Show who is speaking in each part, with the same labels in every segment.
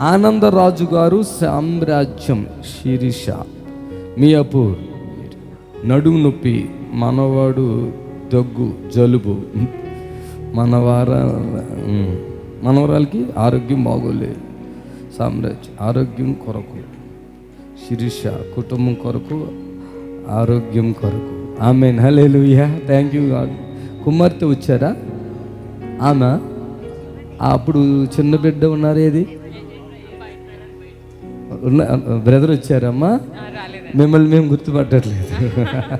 Speaker 1: ఆనందరాజు గారు సామ్రాజ్యం శిరీష మియాపూర్. నడుము నొప్పి మనవాడు దగ్గు జలుబు. మనవార మనవరాలకి ఆరోగ్యం బాగోలేదు సామ్రాజ్యం ఆరోగ్యం కొరకు. శిరీష కుటుంబం కొరకు ఆరోగ్యం కొరకు. ఆమె హలేలుయ్యా థ్యాంక్ యూ కుమార్తె వచ్చారా? ఆమె? అప్పుడు చిన్న బిడ్డ ఉన్నారు ఏది ఉన్న బ్రదర్ వచ్చారమ్మా. మిమ్మల్ని మేము గుర్తుపట్టట్లేదు.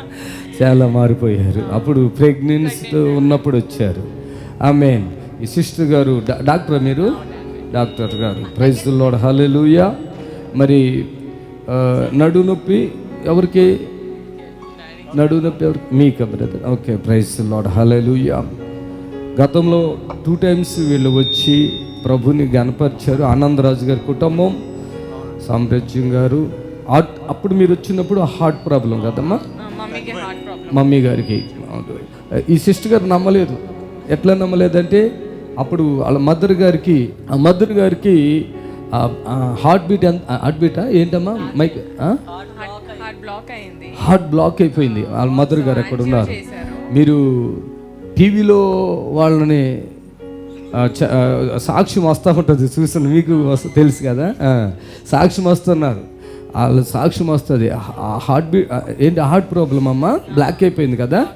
Speaker 1: చాలా మారిపోయారు. అప్పుడు ప్రెగ్నెన్సీతో ఉన్నప్పుడు వచ్చారు. ఆమె ఈ సిస్టర్ గారు డాక్టరా మీరు? డాక్టర్ గారు. ప్రైజ్ లోడ్ హల్లెలూయా మరి నడు నొప్పి ఎవరికి? నడు నొప్పి ఎవరికి? మీకు brother? Okay praise lord hallelujah గతంలో టూ టైమ్స్ వీళ్ళు వచ్చి ప్రభుని గనపరిచారు ఆనందరాజు గారి కుటుంబం. సామ్రాజ్యం గారు. హార్ట్ అప్పుడు మీరు వచ్చినప్పుడు హార్ట్ ప్రాబ్లం కదమ్మా?
Speaker 2: మమ్మీకి హార్ట్ ప్రాబ్లం.
Speaker 1: మమ్మీ గారికి. ఈ సిస్టర్ గారు నమ్మలేదు. ఎట్లా నమ్మలేదంటే అప్పుడు వాళ్ళ మదర్ గారికి ఆ మదర్ గారికి హార్ట్ బీట్ హార్ట్ బీటా? ఏంటమ్మా? మైక్
Speaker 2: హార్ట్ బ్లాక్ అయింది.
Speaker 1: హార్ట్ బ్లాక్ అయిపోయింది. వాళ్ళ మదర్ గారు ఎక్కడ ఉన్నారు మీరు టీవీలో వాళ్ళని సాక్ష్యం వస్తూ ఉంటుంది చూసిన మీకు తెలుసు కదా? ఆ, సాక్ష్యం వస్తున్నారు. వాళ్ళ సాక్ష్యం వస్తుంది. హార్ట్ బీట్ ఏంటి హార్ట్ ప్రాబ్లం అమ్మా? బ్లాక్ అయిపోయింది కదా?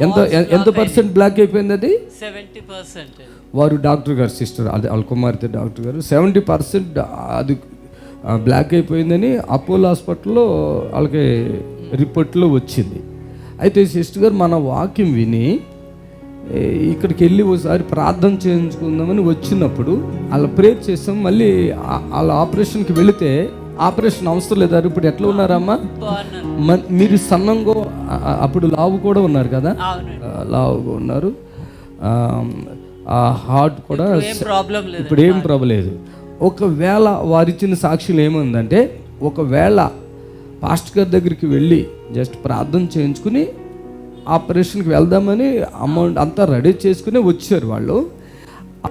Speaker 1: ఎంత ఎంత పర్సెంట్ బ్లాక్ అయిపోయింది అది?
Speaker 3: సెవెంటీ పర్సెంట్
Speaker 1: వారు డాక్టర్ గారు సిస్టర్ అది వాళ్ళ కుమార్తె డాక్టర్ గారు సెవెంటీ పర్సెంట్ అది బ్లాక్ అయిపోయిందని అపోలో హాస్పిటల్లో వాళ్ళకి రిపోర్ట్లో వచ్చింది. అయితే సిస్టర్ గారు మన వాక్యం విని ఇక్కడికి వెళ్ళి ఒకసారి ప్రార్థన చేయించుకుందామని వచ్చినప్పుడు వాళ్ళ ప్రేర్ చేస్తాం. మళ్ళీ వాళ్ళ ఆపరేషన్కి వెళితే ఆపరేషన్ అవసరం లేదు. ఇప్పుడు ఎట్లా ఉన్నారమ్మా? మీరు సన్నంగా అప్పుడు లావు కూడా ఉన్నారు కదా? లావుగా ఉన్నారు. ఆ, హార్ట్ కూడా ఇప్పుడు ఏం ప్రాబ్లం లేదు ఒకవేళ వారిచ్చిన సాక్షులు ఏముందంటే ఒకవేళ పాస్ట్ గారి దగ్గరికి వెళ్ళి జస్ట్ ప్రార్థన చేయించుకుని ఆపరేషన్కి వెళ్దామని అమౌంట్ అంతా రెడీ చేసుకుని వచ్చారు వాళ్ళు.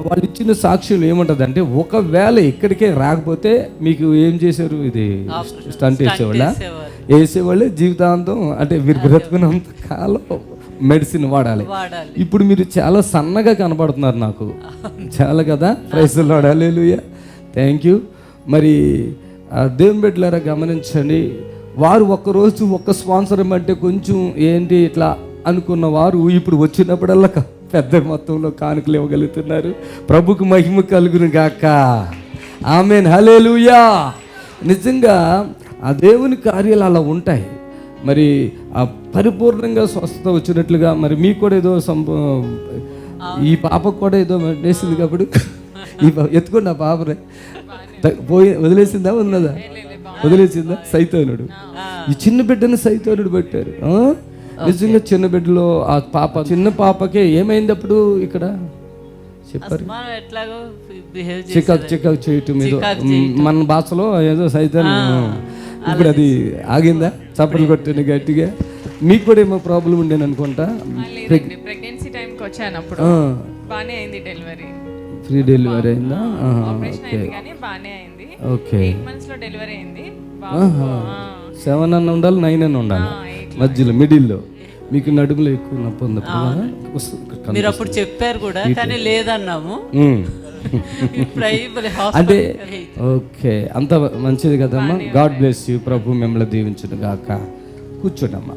Speaker 1: వాళ్ళు ఇచ్చిన సాక్ష్యం ఏముంటుందంటే ఒకవేళ ఇక్కడికే రాకపోతే మీకు ఏం చేశారు ఇది? స్టంట్ వేసేవాళ్ళ. వేసేవాళ్ళు జీవితాంతం అంటే మీరు బ్రతుకున్నంత కాలం మెడిసిన్ వాడాలి. ఇప్పుడు మీరు చాలా సన్నగా కనబడుతున్నారు నాకు. చాలా కదా? ప్రైజ్లు వాడాలి థ్యాంక్ యూ. మరి దేవుని బిడ్డలారా గమనించండి. వారు ఒక్కరోజు ఒక్క స్పాన్సర్ అంటే కొంచెం ఏంటి ఇట్లా అనుకున్న వారు ఇప్పుడు వచ్చినప్పుడల్లా పెద్ద మొత్తంలో కానుకలు ఇవ్వగలుగుతున్నారు. ప్రభుకు మహిమ కలుగును గాక. ఆమెన్. హలేలుయా నిజంగా ఆ దేవుని కార్యాలు అలా ఉంటాయి. మరి ఆ పరిపూర్ణంగా స్వస్థత వచ్చినట్లుగా మరి మీకు కూడా ఏదో ఈ పాపకు కూడా ఏదో వేసింది కాబట్టి ఈ ఎత్తుకోండి ఆ పాపరే పోయి వదిలేసిందా ఉన్నదా వదిలేసిందా? సైతోనుడు. ఈ చిన్న బిడ్డను సైతోనుడు పెట్టారు? నిజంగా చిన్న బిడ్డలో ఆ పాప చిన్న పాపకే ఏమైంది అప్పుడు ఇక్కడ? చెప్పారు.
Speaker 3: మనం ఎట్లాగో బిహేవ్ చేసి
Speaker 1: చికాకు చికాకు చేయటం ఏదో.
Speaker 3: చికాకు
Speaker 1: మ్, మన భాషలో ఏదో సైతం ఇప్పుడు అది ఆగిందా? చప్పట్లు కొట్టింది గట్టిగా. మీకు కూడా ఏమో ప్రాబ్లం ఉండేది అనుకుంటా?
Speaker 2: ప్రెగ్నెన్సీ టైంకి వచ్చాను అప్పుడు. బాగానే అయింది డెలివరీ
Speaker 1: ఫ్రీ డెలివరీ అయిందా?
Speaker 2: ఆపరేషన్
Speaker 1: ఓకే
Speaker 2: అయింది కానీ బాగానే అయింది.
Speaker 1: ఓకే
Speaker 2: ఎయిట్ మంత్స్లో డెలివరీ అయింది. బాబు
Speaker 1: సెవెన్ అన్న ఉండాలి నైన్ అన్న ఉండాలి. మధ్యలో మిడిల్లో. మీకు నడుములో ఎక్కువ నొప్పి ఉంది
Speaker 3: మీరు అప్పుడు చెప్పారు కూడా కానీ లేదన్నాము.
Speaker 1: అంటే ఓకే. అంత మంచిది కదమ్మా. God bless you. ప్రభు మిమ్మల్ని దీవించును గాక. కూర్చోండమ్మా.